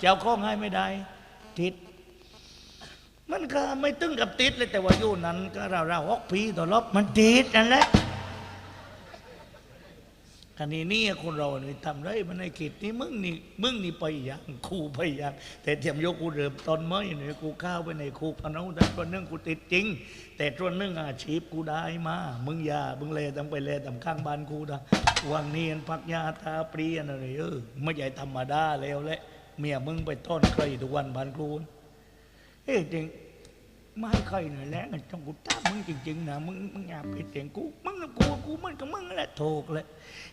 เจ้าข้องให้ไม่ได้ ติด มันก็ไม่ตึงกับติดเลยแต่ว่าอยู่นั้น ก็เราเราฮอกพีต่อรอบมันติดนั่นแหละคันนี้นี่คนเราเนี่ยทำไรมันในคิดนี่มึงนี่มึงนี่ไปอย่างคูไปอย่างแต่เทียมยกกูเริ่มตอนเมื่อเนี่ยกูเข้าไปในคุกอันนั้นแต่ตัวนึงกูติดจริง แต่ตัวนึงอาชีพกูได้มามึงยามึงเลยต้องไปเลยตาข้างบ้านกูนะวันนี้อันพักยาตาปรีอันอะไรเออไม่ใช่ธรรมดาแล้วแหละ เมียมึงไปต้อนใครทุกวันบ้านกูเอ้ยจริงไม่ใครหน่อยแล้วมันต้องกูตามมึงจริงๆนะมึงมึงอย่าไปเสียงกูมึงกับกูกูมันกับมึงแหละถูกเลย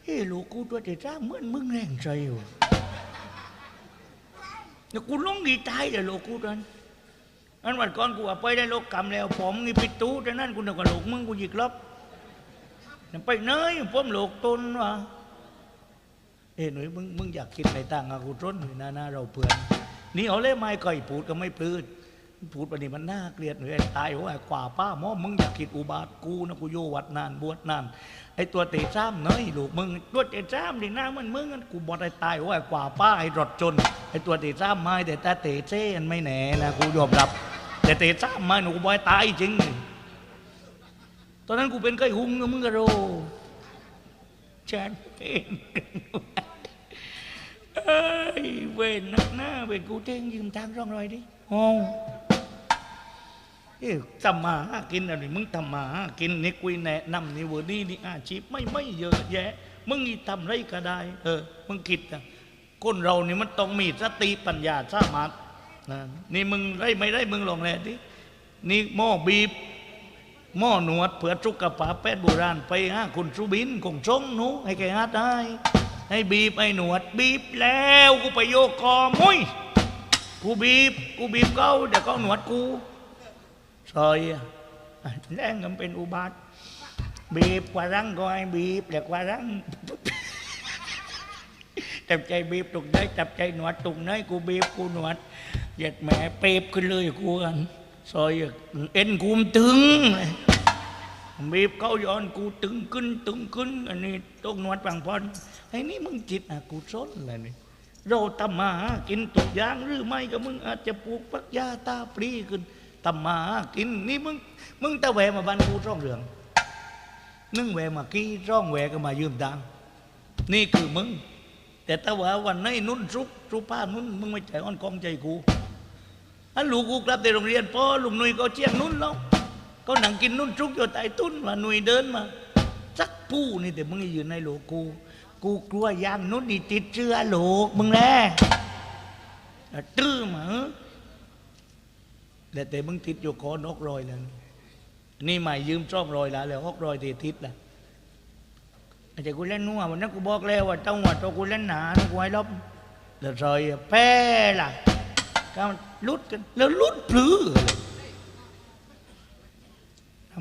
เฮ้ยลูกกูตัวที่จ้าเหมือนมึงแรงใจว่ะเดี๋ยวกูลงดีใจเลยลูกกูตอนนั้นวันก่อนกูไปได้โลกกรรมแล้ว ผมนี่ปิดตู้แต่นั่นกูนึกว่าลูกมึงกูหยิกลบไปเนยผมลูกต้นวะ เอ้หนุ่ยมึงมึงอยากคิดไรต่างกับกูต้นหนุ่ยนะนะเราเพื่อนนี่เอาเล่ไม้ก่อยพูดก็ไม่พืดพูดไปนี่มันน่าเกลียดหรือไอ้ตายว่ากว่าป้าหมอมึงอยากคิดอุบาทกูนะกูโยวัดนานบวชนานไอ้ตัวเตะซ้ำเนยลูกมึงตัวเตะซ้ำดิหน้ามันมึงนั่นกูบอกไอ้ตายว่ากว่าป้าไอ้รถจนไอ้ตัวเตะซ้ำไม่แต่ตาเตะเจ้ันไม่แหน่นะกูยอมรับ แต่เตะซ้ำไม่หนูบอกไอ้ตายจริงตอนนั้นกูเป็นไก่หุ้งนะมึงก็รู้ฉันเป็น เอ้ยเวนนักหน้าเวนกูเท่งยืมทางร่องรอยดิโอ้เอ๊ะทำมาหากินอะไรมึงทำมาหากินนี่กุยแนะนำนี่เวอร์นี่นี่อาชีพไม่ไม่เยอะแยะ มึงนี่ทำไรก็ได้ เออ มึงคิดนะคนเรานี่มันต้องมีสติปัญญาสามารถนะนี่มึงไรไม่ไรมึงลองแลดินี่หม้อบีบหม้อหนวดเผื่อสุกกระป๋าแปดโบราณไปหาคุณสุบินคงชงหนูให้แกหาได้ ให้บีบไอ้หนวด บีบแล้วกูไปโยกคอมุ้ยกูบีบ กูบีบเขาเดี๋ยวเขาหนวดกูซอยแรงกันเป็นอุบาทบีบกว่ารังก็ให้บีบแต่กว่ารังจับใจบีบตรงไหนจับใจหนวดตรงไหนกูบีบกูหนวดเหยียดแหมเปรบขึ้นเลยกูกันซอยเอ็นกูมตึง บีบเขาย้อนกูตึงขึ้นตึงขึ้นอันนี้ตกหนวดฝังพรไอ้นี่มึงจิตอะกูซ้นอะไรนี่เราทำมาหากินตุกยางหรือไม่ก็มึงอาจจะปลูกปักยาตาปรีขึ้นตำมาหากินนี่มึงมึงตะแหวมาบ้านกูร่องเรืองนึ่งแหวมากี้ร่องแหวก็มายืมตังนี่คือมึง แต่ตะว่าวันนี้นุ่นซุปซุป้านุ่นมึงไม่ใจอ่อนกองใจกูอันลูกกูกลับแต่โรงเรียนพ่อลุงนุ่ยก็เชียงนุ่นแล้ว ก็หนังกินนุ่นซุกอยู่ใต้ตุ้นว่าหนุ่ยเดินมาสักผู้นี่แต่มึงอยืนในโลกกู กูกลัวย่างนุ่นนี่ติดเชื้อโลกมึงแน่ตื้อมาเอ้อแต่แต่มึงติดอยู่คอนกรอยแล้วนี่ใหม่ยืมซ่องรอยแล้วแล้วฮอกรอยตีทิศละอาจจะกูเล่นนัววันนั้นกูบอกแล้วว่าต้องว่าตัวกูเล่นหนานกูให้ลบแล้วรอยแพ้ล่ะก็ลุดกันแล้วลุดพลื้อ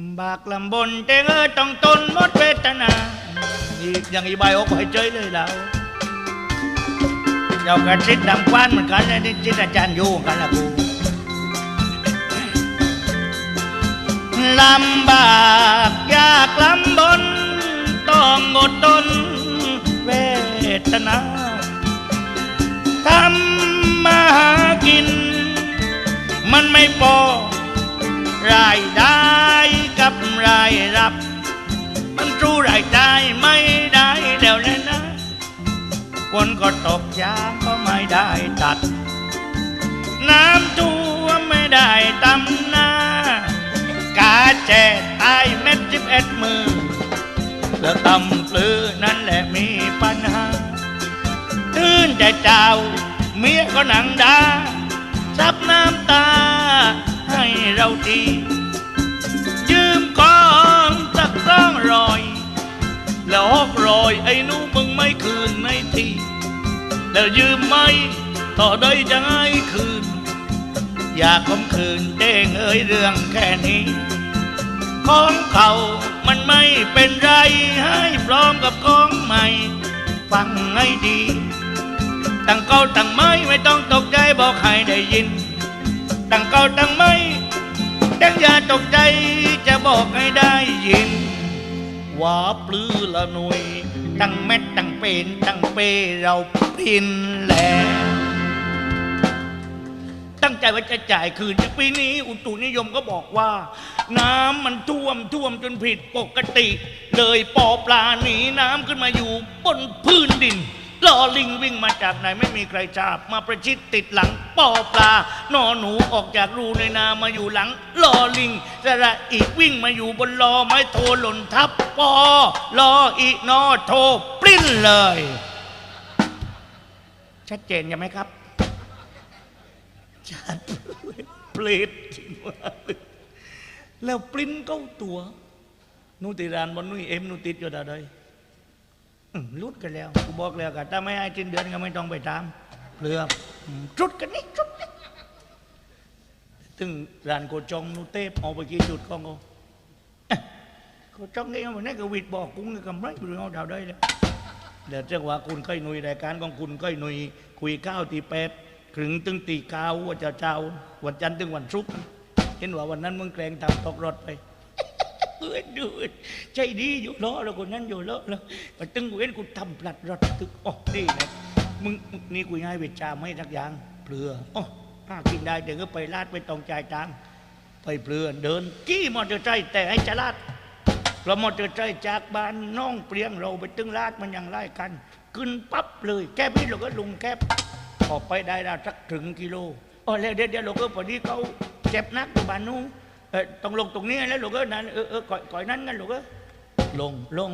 ำบากลำบนแต่เออต้องตนหมดเวทนานี่อย่างอีใบออกไปเฉยเลยแล้วเรากระชิดดำควันเหมือนกันเลยนี่ชิดอาจารย์โยงกันละกูลำบากยากลำบน ต้องอดทนเวทนาทำมาหากิน มันไม่พอ รายรับ มันสู้รายได้ไม่ได้เดี๋ยวเลยนะ คนก็ตกยางก็ไม่ได้ตัด น้ำท่วมไม่ได้ตำนากาแจตายเม็ดสิบเอ็ดมือแล้วตำปลือนั่นแหละมีปัญหาตื่นแต่เจ้า เมียก็หนังดาซับน้ำตาให้เราที อยไอ้หนูมึงไม่คืนไม่ทีแล้วยืมไม่ต่อได้จะให้คืน อยากคมคืนเด้งเอ่ยเรื่องแค่นี้ ของเขามันไม่เป็นไรให้พร้อมกับของใหม่ ฟังให้ดีตั้งเก่าตั้งไม่ไม่ต้องตกใจบอกให้ได้ยินตั้งเก่าตั้งไม่ดังอย่าตกใจจะบอกให้ได้ยินว่าปลื้อละหน่วย ตั้งเม็ดตั้งเป็นตั้งเปเราปรินแล้ว ตั้งใจว่าจะจ่ายคืนจต่ปีนี้ อุตุนิยมก็บอกว่า น้ำมันท่วมท่วมจนผิดปกติ เลยปอปลาหนีน้ำขึ้นมาอยู่บนพื้นดิน ลอลิงวิ่งมาจากไหนไม่มีใครทราบมาประชิดติดหลังปอปลานอหนูออกจากรูในนามาอยู่หลังลอลิงสระอีกวิ่งมาอยู่บนลอไม้โทหล่นทับปอลออีนอโทปริ้นเลย ชัดเจนยังไหมครับชัดเปรตจริงว่าแล้วปริ้นก้าตัวนูติรานบนนุ่ยเอ็มนูติดอยู่ดาใด อื้อลุดกันแล้วกูบอกแล้วกันถ้าไม่ให้สิ้นเดือนก็ไม่ต้องไปตามเปลือจุดกันนี่จุดนี่ถึงร้านโกจองนูเต้เอาไปกี่จุดก็งงเอ๊ะโกจองนี่มันนี่ก็วิดบอกกุ้งนี่กำไรเรื่เอาดาวได้เลยเดี๋ยวเจ้าว่าคุณก้อยหนุยรายการของคุณก้อยหนุยคุยข้าวตีแปดถึงตึงตีเก้าว่าจะเจ้าวันจันทร์ถึงวันศุกร์เห็นว่าวันนั้นมึงแกล้งทำตกรถไป เอ้ยดูใจดีอยู่ล้อแล้วคนนั้นอยู่ล้อแล้วมาตึงเว้นกูทำปลัดรถตึกอ๋อดีนะมึงมึงนี่กูให้เวชาไม่ทักอย่างเปลืออ๋อห้ากินได้เดี๋ยวก็ไปลาดไปตองจ่ายตังไปเปลือเดินกี้มอเตอร์ไซค์แต่ให้จะลาดเรามอเตอร์ไซค์จากบ้านน้องเปรียงเราไปตึงลาดมันยังไล่กันขึ้นปั๊บเลยแก้พี่เราก็ลุงแคบออกไปได้แล้วสักถึงกิโลอ๋อแล้วเดี๋ยวเราก็พอดีเขาเจ็บนักอยู่บ้านนู้น ต้องลงตรงนี้แล้วเราก็นั่นเออเออก่อยก่อยนั้นกันเราก็ลงลง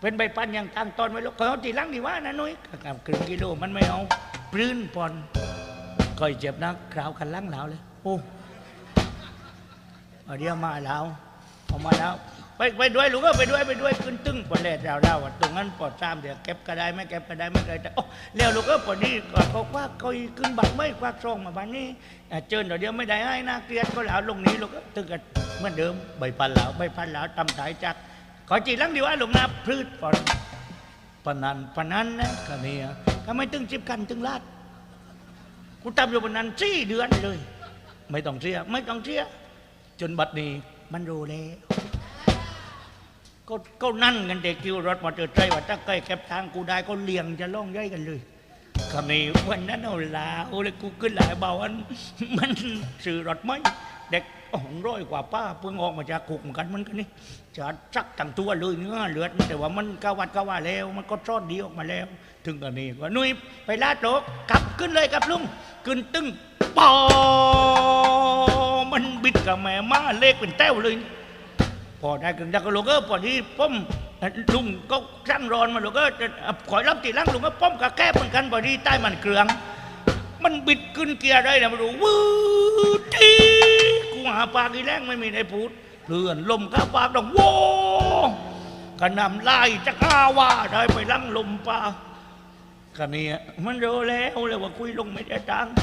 เป็นใบปันอย่างตั้งตอนไว้แล้วเขาเอาตีหลังดีว่านะนุ้ยกับครึ่งกิโลมันไม่เอาปลื้นปอนก่อยเจ็บนักคราวคันหลังแล้วเลยโอ้เอาเดี๋ยวมาแล้วเอามาแล้ว ไปไปด้วยลูกก็ไปด้วยไปด้วยขึ้นตึ้งปอดแลดเราเราตรงนั้นปอดตามเดี๋ยวเก็บก็ได้ไม่เก็บก็ได้ไม่เคยแต่โอ้แล้วลูกก็ปอดนี้ก็เขาควักเขาขึ้นบัตรไม่ควักซองมาบ้านนี้เจิญเดี๋ยวเดียวไม่ได้ให้นะเกลียดก็แล้วลงนี้ลูกก็ตึงกันเหมือนเดิมใบพันแล้วใบพันแล้วตำสายจักรขอจีรังดีว่าลงนาพืชปอนปนันปนันนะก็เนี่ยก็ไม่ตึงจิบกันตึงลาดกูตำอยู่บนนั้นสี่เดือนเลย ไม่ต้องเสียไม่ต้องเสียจนบัดนี้มันรู้แล้ว ก็ก็นั่นกันเด็กคิวรถมอเตอร์ไซค์ว่าถ้าใกล้แคบทางกูได้ก็เลี่ยงจะล่องย่อยกันเลยคำนี้วันนั้นเอาลาโอ้เลยกูขึ้นหลายเบาอันมันสื่อรถไหมเด็กอ่องร้อยกว่าป้าเพิ่งออกมาจากคุกเหมือนกันมันกันนี่จะซักทั้งตัวเลยเนื้อเลือดแต่ว่ามันกาวัดกาว่าแล้ว มันก็ซ่อนดีออกมาแล้ว ถึงกันนี้ก็นุ้ยไปลาดโลกกลับขึ้นเลยครับลุงขึ้นตึ้งปอมันบิดกับแม่มาเล็กเป็นแต้วเลย อได้กึ่งดักก็ลูกก็พอที่ป้อมลุงก็ช่างร้อนมาลูกก็ขอรับตีหลังลุงก็ป้อมกับแก้เหมือนกันพอดีใต้มันเกลือง มันบิดขึ้นเกียร์ได้นะมาดูวืดทีกูหาปลากีแรงไม่มีในพูดเลื่อนลมข้าปากดองโว้กระนำไล่จะข้าว่าได้ไปลังลมปลากันนี้มันรู้แล้วเลยว่าคุยลงไม่ได้ตังค์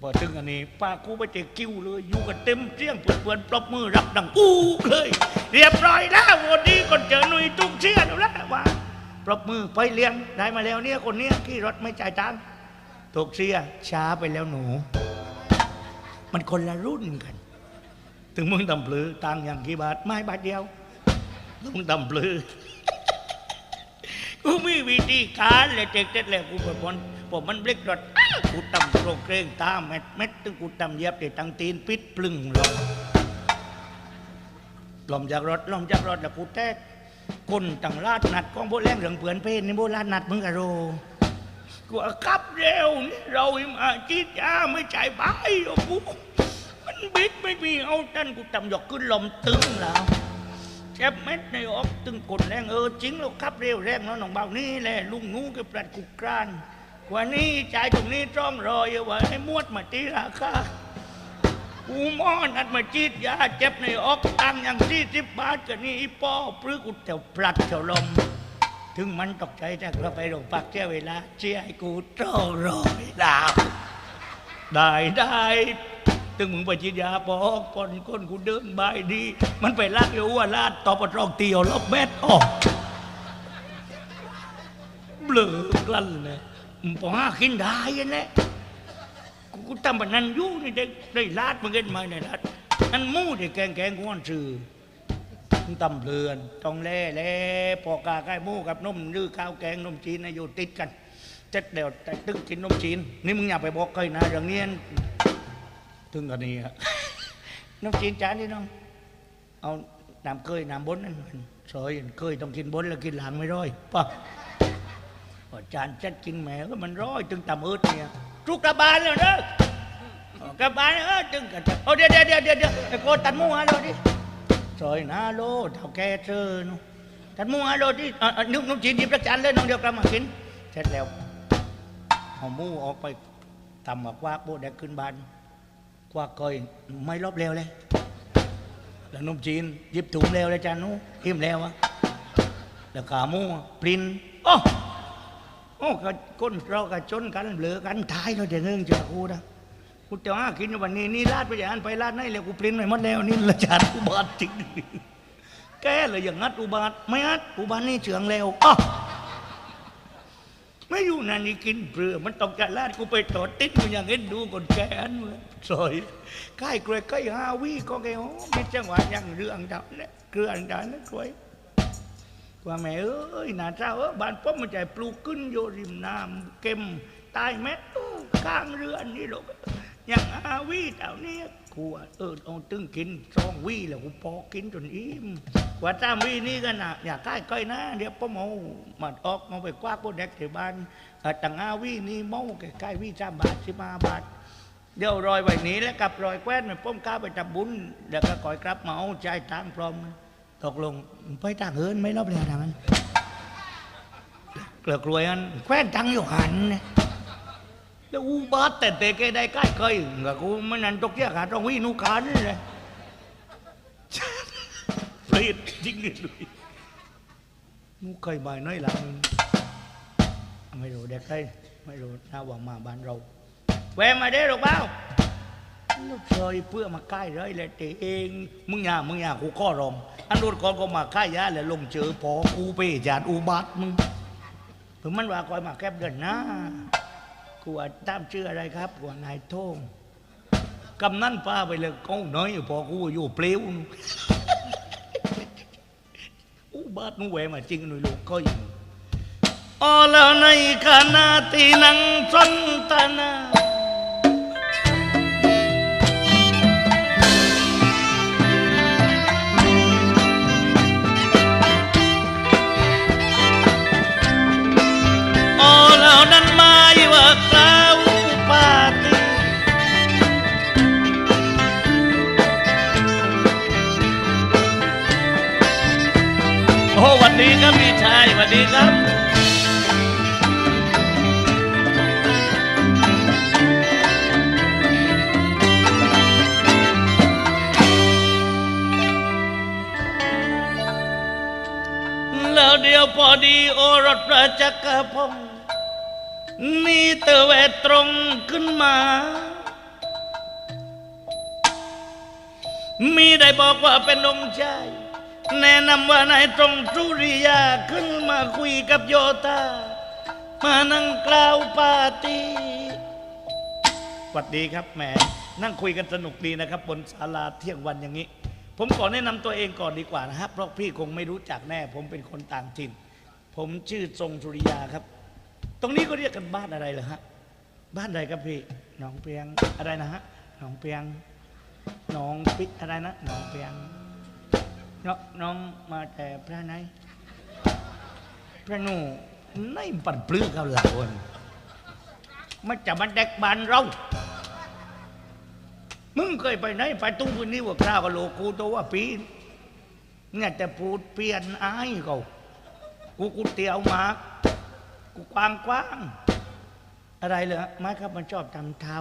พอถึงอันนี้ป้ากูไปเจอกิ้วเลย อยู่กันเต็มเสียงเพื่อนปรบมือรับดังอู้เลย เรียบร้อยแล้ววันนี้ก็เจอหนุ่ยตุ้งเชียนแล้วว่าปรบมือไปเลี้ยงได้มาแล้วเนี่ยคนเนี้ยขี่รถไม่จ่ายตังค์ถูกเสียช้าไปแล้วหนู มันคนละรุ่นกัน ถึงมึงตำปลือตังอย่างกี่บาทไม่บาทเดียวมึงตำปลือกูมีวิธีการเลยเด็กๆเลยกูเป็นคน ผมมันเบรกรถอ้าวกูตำโครงเครงตามเม็ดเม็ดตึงกูตำเย็บเด็ตังตีนปิดปลึงลงลมจากรถลมจากรถแล้วกูแทกคนต่างลาดนัดกองโบแรงเหลืองเผือนเพศนี่โบราณนัดมึงกะโรกูว่าขับเร็วนี่เราอิมาจีดยาไม่จ่ายใบโอ้กูมันบิดไม่มีเอาดันกูตำหยกขึ้นลมตึงแล้วเจ็บเม็ดในออกตึงกดแรงเออจริงแล้วครับเร็วแรงเนาะน้องเบานี่แหละลุงงูกับปลัดกุกราน ว่านี้ใจายตรงนี้จ้องรออยู่ว่าให้มวดมาตีราคากูมอนัดมาจีดยาเจ็บในอกตังอย่างที่สิบบาทกันนี่อีป้อปลื้กูแถวปลัดแถวลม ถึงมันตกใจแต่เราไปโรงพักเที่ยวเวลาเชียร์ให้กูโตรอยดาได้ได้ตึงมึงไปฉีดยาปอกปอนก้นกูเดินบายดี มันไปลากอยู่ว่าลาดต่อปรองเตียวลบเม็ดออกเบลอกลั่นเลย พอหากินได้ยันแหละกูกูทำแบบนั้นอยู่นี่ได้ได้ลาดมึงเกินมาในลาดนั่นมู่ได้แกงแกงกูอ่อนสื่อตำเพลินต้องแล่แล่พอกาใกล้หมู่กับนมลือข้าวแกงนมจีนนะอยู่ติดกันเจ็ดเดียวแต่ตึ้งกินนมจีน นี่มึงอย่าไปบอกใครนะอย่างเนี้ยถึงกันนี้อะนมจีนจานนี่น้อง เอาน้ำเคยน้ำบนนั่นมันซอยเคยต้องกินบนแล้วกินหลังไม่ร้อยป่ะ จานจัดกินแหมก็มันร้อยจึงต่ำอึดเนี่ยทุกกระบาลเลยเด้อกระบาลเออจึงกันจะโอ้เดี๋ยวเดี๋ยวเดี๋ยวเดี๋ยวไอ้โกตัดหมูฮะโลดิซอยนาโลเท่าแกเจอนูตัดหมูฮะโลดิอะอะนุ่มนุ่มจีนยิบจักจานเลยน้องเดียวกลับมากินเสร็จแล้วเอามูออกไปทำมากว่าโบแดกขึ้นบานกว่ากก้อยไม่รอบเร็วเลยแล้วนุ่มจีนยิบถุงเร็วเลยจานนู้อิ่มแล้วอะแล้วขาหมูปรินโอ้ โอ้ก็ก้นเราก็จนกันเหลือกันท้ายเราจะเรื่องจากกูนะกูจะหากินวันนี้นี่ลาดไปอย่างนั้นไปลาดไหนเลยกูปริ้นไปหมดแล้วนี่ละจานอุบาทจริงแกเลยอย่างงัดอุบาทไม่งัดอุบาทนี่เฉืองแล้วอ้อไม่อยู่นั่นนี่กินเปลือมันต้องจะลาดกูไปตอดติดกูอย่างเห็นดูคนแกอันเว้ยสอยใกล้กล้วยใกล้ฮาวีก็แกโอ้มีจังหวะยังเรื่องเท่นั้นเกลืออันนั้นกล้วย ว่าแม่เอ้ยนาเจ้าเอ้ยบ้านป้อมมันใจปลูกขึ้นโยริมน้ำเก็มตายแม่ตู้ข้างเรือนนี่หลูกอย่างอาวีเต่านี้กูว่าเออเอาตึงกินสองวีแล้วกูพอกินจนอิ่มว่าตามวีนี่กันนะอย่าใกล้ใกล้นะเดี๋ยวป้อมเอามาออกมาไปกว้ากพวกเด็กที่บ้านเอ่ต่างอาวีนี่เมาใกล้ๆวีสามบาทสิบาบาทเดี๋ยวรอยไว้นี้แล้วกับรอยแคว้นมันป้อมก้าไปจับบุญเดี๋ยวก็ก่อยกลับมาเอาใจทางพร้อม ตกลงไปต่างเอินไม่รอบแล้วทางนั้นเกลือกลวยอันแคว้นตังอยู่หันเนี่ยแล้วอูบาดแต่เตะแกได้ใกล้เคยกับกูไม่นันตกเที่ยขาตรงวินุการนี่เลยเปรตจริงเลยนุเคยมาน้อยหลังไม่รู้เด็กใครไม่รู้น่าหวังมาบ้านเราแวะมาได้หรือเปล่าลูก เคยเพื่อมาใกล้เลยเลยเตเอง มึงอย่ามึงอย่ากูข้อรองอันนู้ก่อนก็มาใกล้ยาแล้วลงเจอพอกูไปจานอุบัติมึงถึงมันว่าคอยมาแคบเดินน้ากูว่าตามชื่ออะไรครับกูว่านายโท่งกำนั่นป้าไปเลยก้องน้อยพอกูอยู่เปลวอุบัตินุ่งแหวมาจริงหนุ่ยลูกก็อยู่อ๋อแล้วในขณะที่นั่งสนทนา ดีครับพี่ชายหวันดีครับ แล้วเดียวพอดีโอรสพระจักรพงศ์นี่เตอแวดตรงขึ้นมา มีได้บอกว่าเป็นองค์ชาย แนะนำว่านายตรงสุริยาขึ้นมาคุยกับโยธามานั่งกล่าวปาตีสวัสดีครับแหมนั่งคุยกันสนุกดีนะครับ บนศาลาเที่ยงวันอย่างนี้ ผมขอแนะนำตัวเองก่อนดีกว่านะครับเพราะพี่คงไม่รู้จักแน่ ผมเป็นคนต่างถิ่น ผมชื่อทรงสุริยาครับ ตรงนี้ก็เรียกกันบ้านอะไรเหรอฮะบ้านอะไรครับพี่หนองเปียงอะไรนะฮะหนองเปียงหนองปิอะไรนะหนองเปียง น้องน้องมาแต่พระไหน พระหนูในปันปลื้อเขาหลาคนมันจะมันเด็กบานเรา มึงเคยไปไหนไปตู้พื้นนี้ว่าคราวกับโลกูตัวว่าปีนเนี่ยแต่พูดเปลี่ยนอายเขากูกูเตียวหมากกูกว้างกว้างๆอะไรเลยไม้ครับมันชอบทำเท้า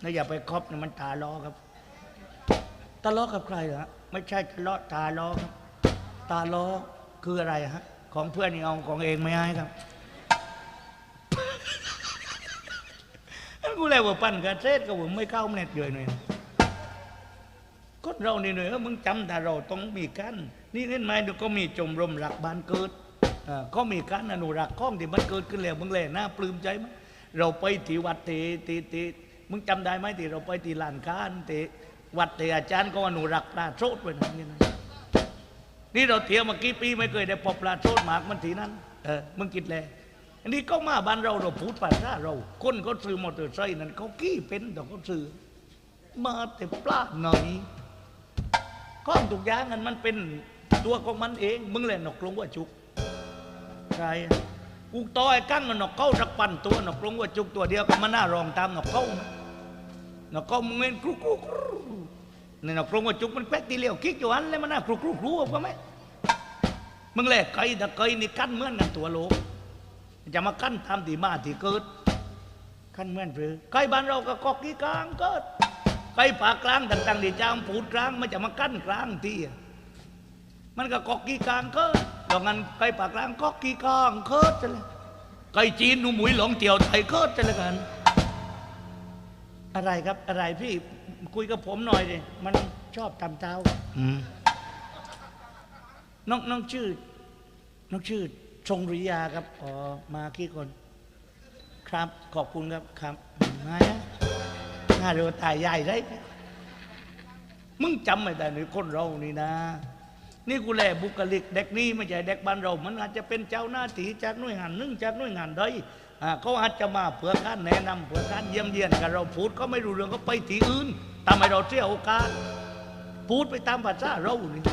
แล้วอย่าไปครอบนะมันตาล้อครับ ตาล้อกับใครเหรอฮะไม่ใช่ทะเลาะตาล้อครับตาล้อคืออะไรฮะ ของเพื่อนนี่เอาของเองไม่ให้ครับกูเลยว่าปั้นกระเทศก็ว่าไม่เข้าเน็ตเลยหน่อยคนเราเนี่หน่อยเออมึงจำแต่เราต้องมีกันนี่เห็นไหมเดี๋ยวก็มีชมรมหลักบ้านเกิดอ่าก็มีการอนุรักษ์ข้องที่มันเกิดขึ้นแล้วมึงเลยน่าปลื้มใจไหมเราไปที่วัดเตตีตีมึงจำได้ไหมที่เราไปที่ลานคานที่ วัดเตอาจารย์ก็อนุรักษ์ปลาโชดไว้นะนี่นะนี่เราเที่ยวมากี่ปีไม่เคยได้พบปลาโซดหมากมันทีนั้นเออมึงกินเลอันนี้ก็มาบ้านเราเราพูดภาษาเราคนเขาซื้อมอเตอร์ไซค์นั้นเขากี้เป็นแต่เขาซื้อมาแต่ปลาหน่อยข้องทุกย่างนั้นมันเป็นตัวของมันเอง มึงเลยนกลงว่าจุกใช่กูต่อยกั้งนกเข้าสักปันตัวนกลงว่าจุกตัวเดียวก็มันน่ารองตามนกเข้า นกเข้ามึงเงินกรุกรุกรุนี่นกลงว่าจุกมันแป๊กทีเดียวคิกอยู่อันเลยมันน่ากรุกรุกรุก็ไหมมึงเลยไก่ถ้าไก่นี่กั้นเมื่อนกันตัวโลกจะมากั้นตามที่มาที่เกิดขั้นเมื่อนหรือไก่บ้านเราก็กอกกี้กลางเกิดไก่ป่ากลางต่างๆที่จามผูดกลางมันจะมากั้นกลางที่มันก็กอกกี้กลางเกิดดังนั้นไก่ป่ากลางกอกกี้กลางเกิดจะเลยไก่จีนหนูหมุยหลงเตียวไทยเกิดจะเลยกัน อะไรครับอะไรพี่คุยกับผมหน่อยดิมันชอบทำเท้าอืมน้องน้องชื่อ น้องชื่อชงริยาครับอ๋อมากี่คน ครับ ขอบคุณครับครับมาฮะน่าดูตายใหญ่ได้มึงจำไม่ได้หรือคนเรานี่นะ นี่กูแลบุคลิกเด็กนี่ไม่ใช่เด็กบ้านเรา มันอาจจะเป็นเจ้าหน้าที่จากหน่วยงานหนึ่งจากหน่วยงานใดอ่า เขาอาจจะมาเพื่อการแนะนำเพื่อการเยี่ยมเยียนกับเราพูดก็ไม่รู้เรื่องก็ไปที่อื่นทำให้เราเสียโอกาสพูดไปตามภาษาเรานี่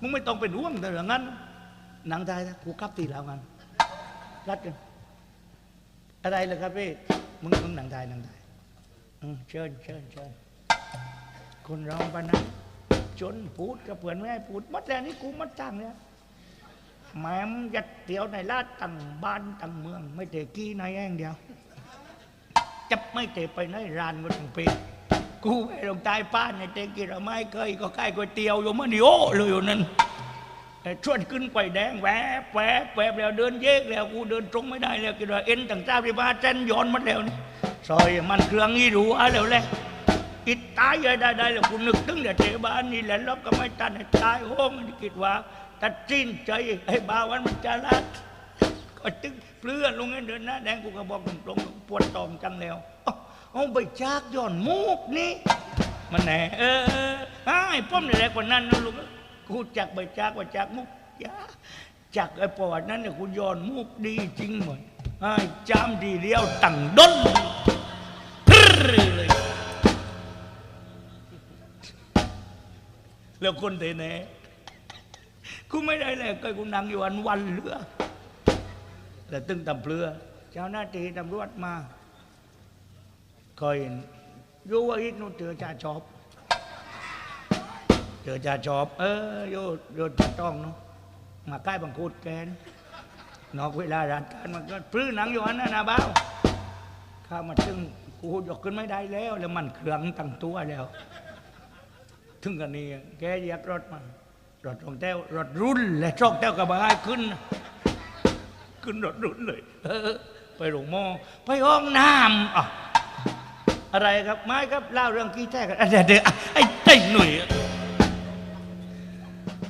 มึงไม่ต้องเป็นห่วงแต่เรื่องนั้นหนังไทยนะกูกลับตีแล้วกันรัดกันอะไรเลยครับพี่มึงมึงหนังไทยหนังไทยเชิญเชิญเชิญคนร้องปะนะจนพูดกับเพื่อนไม่ให้พูดมัดแล้วนี่กูมัดจังเนี่ย แหม่มยัดเตียวในลาดตั้งบ้านตั้งเมือง ไม่เตะกี้ในแองเดียว จับไม่เตะไปในร้านก็ต้องเป็นกูไปลงใต้ป้านในเตะกี้เราไม่เคยก็ใกล้ก๋วยเตี๋ยวอยู่มันนี่โอเลยอยู่นั่นแต่ชวนขึ้นไปแดงแหวบแหวบแหวบแล้วเดินเยกแล้วกูเดินตรงไม่ได้แล้วกินว่าเอ็นต่างเจ้าที่บ้าเส้นย้อนมันแล้วนี่ซอยมันเครื่องนี่รู้อะแล้วแหละอิดตายได้ได้ได้แล้วกูนึกถึงเดี๋ยวเทบ้านนี่แหละล้วก็ไม่ตันตายโห้องนี่คิดว่า ตัดสิ้นใจให้บาวันมันจะรัดก็ตึงเปลือนลงให้เดินหน้าแดงกูก็บอกตรงๆปวดตอมจังแล้วเอาไปจากย้อนมุกนี่มันแหน่เออไอ้ป้อมนี่แหละกว่านั้นนะลูกกูจักไปจักว่าจักมุกยาจักไอ้ประวัตินั้นเนี่ยกูย้อนมุกดีจริงหมดไอ้จำดีเดียวตั้งด้นเลยแล้วคนเทเน่ กูไม่ได้เลยก็กูนั่งอยู่วันวันเหลือแต่ตึงตำเพลือเจ้าหน้าที่ตำรวจมาคอยอยู่ว่าอีกนู่นเจอจ่าชอบเจอจ่าชอบ เออโยโยจ่าต้องเนาะมาใกล้บังคูดแกนนอกเวลาราชการมันก็พลื้หนังอยู่อันนั้นนะบ้าวข้ามาถึงกูยกขึ้นไม่ได้แล้ว แล้วมันเครื่องตั้งตัวแล้ว ถึงกันนี้แกเหยียบรถมา รถของแต้วรถรุ่นและช่องแต้วกับบายขึ้น ขึ้นรถรุ่นเลยเออไปหลวงมอไปห้องน้ำอะอะไรครับไม่ครับเล่าเรื่องกี้แท้กันอะเดี๋ยวเดี๋ยวไอ้ไอ้หนุ่ย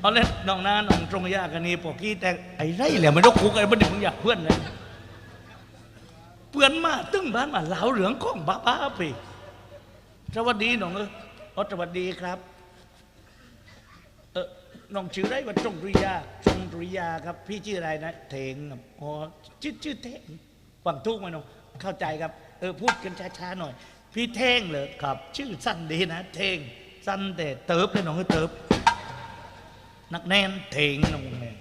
เอาเล่นน้องน้าน้องตรงยากันนี่พอกี้แต่ไอ้ไรแหละมันต้องคุกไอ้บันดึงอยากเพื่อนเลยเพื่อนมาตึ้งบ้านมาเหลาเรื่องของบ้าบ้าๆไปสวัสดีน้องเออสวัสดีครับ เออ น้องชื่ออะไรว่าจงริยาจงริยาครับ พี่ชื่ออะไรนะเทงครับอ๋อชื่อชื่อเทงฟังทุกไหมน้องเข้าใจครับเออพูดกันช้าๆหน่อย พี่เทงเลยครับ ชื่อสั้นดีนะเทงสั้นแต่เติบเลยน้องก็เติบนักแน่นเทงน้องแน่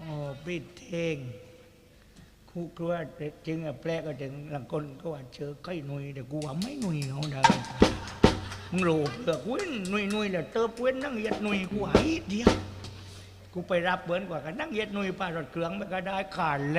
อ๋อพี่เทงครูกลัวจริงอะแปลกก็จริงหลังคนก็ว่าเจอใกล้หนุ่ยแต่กูว่าไม่หนุ่ยเอาเด้อ มึงรู้เปลือกเว้นหนุ่ยหนุ่ยแล้วเติบเว้นนั่งเยียดหนุ่ยกูหายเดียวกูไปรับเบิ้นกว่ากันนั่งเยียดหนุ่ยป้ารถเครื่องไม่ก็ได้ขาด